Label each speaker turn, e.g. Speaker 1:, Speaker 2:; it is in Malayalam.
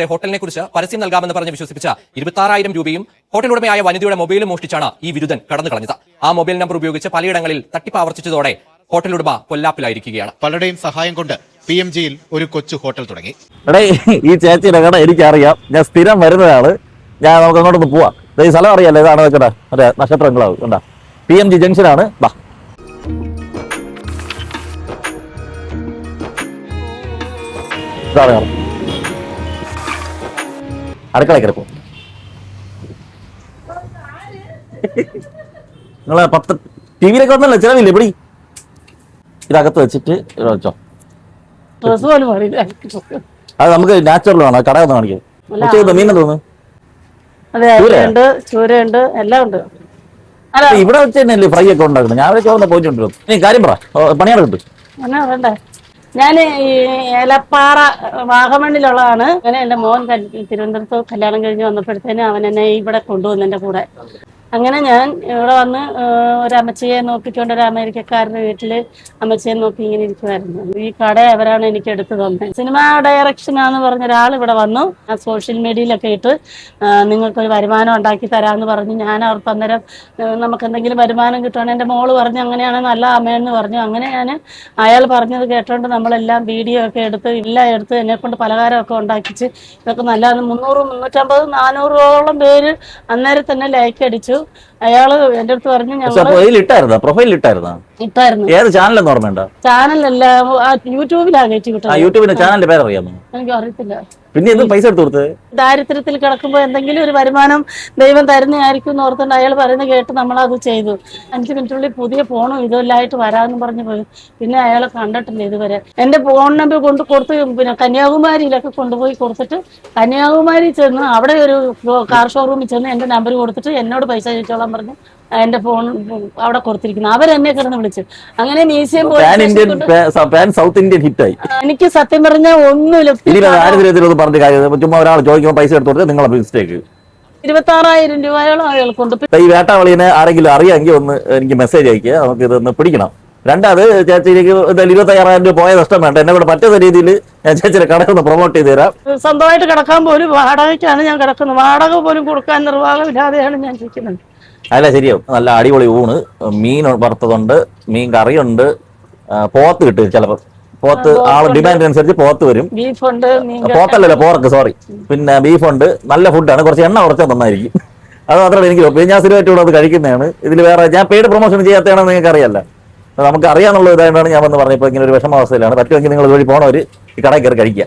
Speaker 1: ത്തെ ഹോട്ടലിനെ കുറിച്ച് പരസ്യം നൽകാമെന്ന് പറഞ്ഞ് വിശ്വസിപ്പിച്ച ഇരുപത്താറായിരം രൂപയും ഹോട്ടൽ ഉടമയായ വനിതയുടെ മൊബൈലും മോഷ്ടിച്ചാണ് ഈ വിരുദ്ധൻ കടന്നു കളഞ്ഞത്. ആ മൊബൈൽ നമ്പർ ഉപയോഗിച്ച് പലയിടങ്ങളിൽ തട്ടിപ്പ് ആവർത്തിച്ചതോടെ ഹോട്ടൽ ഉടമ കൊല്ലാപ്പിലായിരിക്കുകയാണ്
Speaker 2: പലരുടെയും സഹായം കൊണ്ട് പി എം ജിയിൽ ഒരു കൊച്ചു ഹോട്ടൽ തുടങ്ങി.
Speaker 3: എടേ ഈ ചേച്ചിയുടെ കട എനിക്കറിയാം. ഞാൻ സ്ഥിരം വരുന്നതാണ്. ഞാൻ നമുക്ക് അങ്ങോട്ടൊന്ന് പോവാം. ഈ സ്ഥലം അറിയാലോ? ഇതാണ് വെക്കട്ടെ മറ്റേ നക്ഷത്രങ്ങളാവും കണ്ടാ? പി എം ജി ജംഗ്ഷനാണ്. ബാ ഇതാണ് കാണും അടുക്കള കിടക്കും. നിങ്ങളെ പത്ത് ടി വിയിലൊക്കെ വന്നല്ലോ? ചിലവില്ലേ പിടി ഇതകത്ത് വെച്ചിട്ട് വെച്ചോ. അത് നമുക്ക് നാച്ചുറൽ ആണ് കട ഒന്ന് കാണിക്കാം മീൻ തോന്നുന്നു
Speaker 4: ചൂരയുണ്ട് എല്ലാം ഉണ്ട്.
Speaker 3: ഇവിടെ വെച്ച് തന്നെയല്ലേ ഫ്രൈ ഒക്കെ ഉണ്ടാക്കുന്നത്? ഞാൻ ചോദിക്കുന്ന പോയിട്ടുണ്ടല്ലോ നീ കാര്യം പറ. ഓ,
Speaker 4: ഞാൻ ഈ ഏലപ്പാറ വാഗമണ്ണിലുള്ളതാണ്. അങ്ങനെ എന്റെ മോൻ തിരുവനന്തപുരത്ത് കല്യാണം കഴിഞ്ഞ് വന്നപ്പോഴത്തേനും അവൻ എന്നെ ഇവിടെ കൊണ്ടുവന്നു എന്റെ കൂടെ. അങ്ങനെ ഞാൻ ഇവിടെ വന്ന് ഒരു അമ്മച്ചിയെ നോക്കിക്കൊണ്ട് ഒരു അമേരിക്കക്കാരുടെ വീട്ടിൽ അമ്മച്ചിയെ നോക്കി ഇങ്ങനെ ഇരിക്കുമായിരുന്നു ഈ കട അവരാണ് എനിക്ക് എടുത്തു തന്നത്. സിനിമ ഡയറക്ഷനാന്ന് പറഞ്ഞ ഒരാൾ ഇവിടെ വന്നു. ആ സോഷ്യൽ മീഡിയയിലൊക്കെ ഇട്ട് നിങ്ങൾക്കൊരു വരുമാനം ഉണ്ടാക്കി തരാമെന്ന് പറഞ്ഞു ഞാൻ അവർക്ക് അന്നേരം നമുക്ക് എന്തെങ്കിലും വരുമാനം കിട്ടുകയാണെങ്കിൽ എന്റെ മോൾ പറഞ്ഞു അങ്ങനെയാണ് നല്ല അമ്മയെന്ന് പറഞ്ഞു. അങ്ങനെ ഞാൻ അയാൾ പറഞ്ഞത് കേട്ടോണ്ട് നമ്മളെല്ലാം വീഡിയോ ഒക്കെ എടുത്ത് എല്ലാം എടുത്ത് എന്നെ കൊണ്ട് പലഹാരമൊക്കെ ഉണ്ടാക്കിച്ച് ഇതൊക്കെ നല്ല മുന്നൂറ് മുന്നൂറ്റമ്പത് നാനൂറോളം പേര് അന്നേരം തന്നെ ലൈക്ക് അടിച്ചു. അയാൾ എന്റെ അടുത്ത് പറഞ്ഞു ഞങ്ങൾ
Speaker 3: പ്രൊഫൈൽ ഇട്ടായിരുന്ന? പ്രൊഫൈൽ ഇട്ടായിരുന്ന?
Speaker 4: ഇട്ടായിരുന്നു.
Speaker 3: ഏത് ചാനലെന്ന് ഓർമ്മയുണ്ടോ?
Speaker 4: ചാനലല്ല യൂട്യൂബിലാണ് യൂട്യൂബിലാ കയറ്റി
Speaker 3: ആ
Speaker 4: കിട്ടുന്നത്
Speaker 3: യൂട്യൂബിന്റെ ചാനലിന്റെ പേരറിയാമോ?
Speaker 4: എനിക്ക് അറിയത്തില്ല
Speaker 3: പിന്നെ എന്ത് പൈസ എടുത്തു കൊടുത്തത്?
Speaker 4: ദാരിദ്ര്യത്തിൽ കിടക്കുമ്പോൾ എന്തെങ്കിലും ഒരു വരുമാനം ദൈവം തരുന്നതായിരിക്കും എന്ന് ഓർത്തുകൊണ്ട് അയാൾ പറയുന്നത് കേട്ട് നമ്മൾ അത് ചെയ്തു. അഞ്ച് മിനിറ്റിനുള്ളിൽ പുതിയ ഫോണും ഇതെല്ലാമായിട്ട് വരാമെന്ന് പറഞ്ഞു പോയി. പിന്നെ അയാളെ കണ്ടിട്ടില്ല ഇതുവരെ. എന്റെ ഫോൺ നമ്പർ കൊണ്ട് കൊടുത്ത് പിന്നെ കന്യാകുമാരിയിലൊക്കെ കൊണ്ടുപോയി കൊടുത്തിട്ട് കന്യാകുമാരി ചെന്ന് അവിടെ ഒരു കാർ ഷോറൂമിൽ ചെന്ന് എന്റെ നമ്പർ കൊടുത്തിട്ട് എന്നോട് പൈസ ചോദിച്ചോളാൻ പറഞ്ഞു. എന്റെ ഫോൺ അവിടെ കൊടുത്തിരിക്കുന്നു. അവരെന്നെ കിടന്ന് വിളിച്ചു. അങ്ങനെ
Speaker 3: പാൻ സൗത്ത് ഇന്ത്യൻ ഹിറ്റായി
Speaker 4: എനിക്ക് സത്യം പറഞ്ഞാൽ ഒന്നുമില്ല.
Speaker 3: ഇനി ഒന്ന് പറഞ്ഞ കാര്യം? ചുമ്മാ ഒരാൾ ചോദിക്കുമ്പോൾ പൈസ എടുത്ത് കൊടുത്തത് നിങ്ങളെ മിസ്റ്റേക്ക്
Speaker 4: ഇരുപത്തി ആറായിരം രൂപയോളം അയാൾക്കുണ്ട്
Speaker 3: ഈ വേട്ടാവളിനെ ആരെങ്കിലും അറിയാമെങ്കിൽ ഒന്ന് എനിക്ക് മെസ്സേജ് അയക്കുക നമുക്ക് ഇതൊന്ന് പിടിക്കണം. രണ്ടാമത് ചേച്ചിക്ക് ഇരുപത്തി അയ്യായിരം രൂപ പോയ നഷ്ടം വേണ്ട. എന്നെ കൂടെ പറ്റുന്ന രീതിയിൽ ഞാൻ ചേച്ചിയുടെ കട ഒന്ന് പ്രൊമോട്ട് ചെയ്ത് തരാം.
Speaker 4: സ്വന്തമായിട്ട് കിടക്കാൻ പോലും വാടകയ്ക്കാണ് ഞാൻ കിടക്കുന്നത്. വാടക പോലും കൊടുക്കാൻ നിർവാഹമില്ലാതെയാണ് ഞാൻ ഇരിക്കുന്നത്.
Speaker 3: അല്ല ശരിയാവും. നല്ല അടിപൊളി ഊണ്. മീൻ വറുത്തതുണ്ട് മീൻ കറിയുണ്ട്. പോത്ത് കിട്ടും ചിലപ്പോൾ പോത്ത് ആൾ ഡിമാൻഡ് അനുസരിച്ച് പോത്ത് വരും. പോത്തല്ലല്ലോ പോർക്ക് സോറി പിന്നെ ബീഫ് ഉണ്ട്. നല്ല ഫുഡാണ് കുറച്ച് എണ്ണ കുറച്ചാൽ നന്നായിരിക്കും അത് മാത്രമല്ല എനിക്ക് ഞാൻ സ്ഥിരമായിട്ട് ഇവിടെ അത് കഴിക്കുന്നതാണ്. ഇതിൽ വേറെ ഞാൻ പെയ്ഡ് പ്രൊമോഷൻ ചെയ്യാത്തതാണെന്ന് നിങ്ങൾക്ക് അറിയല്ല. നമുക്ക് അറിയാന്നുള്ള ഇതായതുകൊണ്ടാണ് ഞാൻ വന്ന് പറഞ്ഞപ്പോൾ ഇങ്ങനെ ഒരു വിഷമാവസ്ഥയിലാണ്. പറ്റുമെങ്കിൽ നിങ്ങൾ ഇതുവഴി പോണവർ ഈ കടയിൽ കയറി കഴിക്കുക.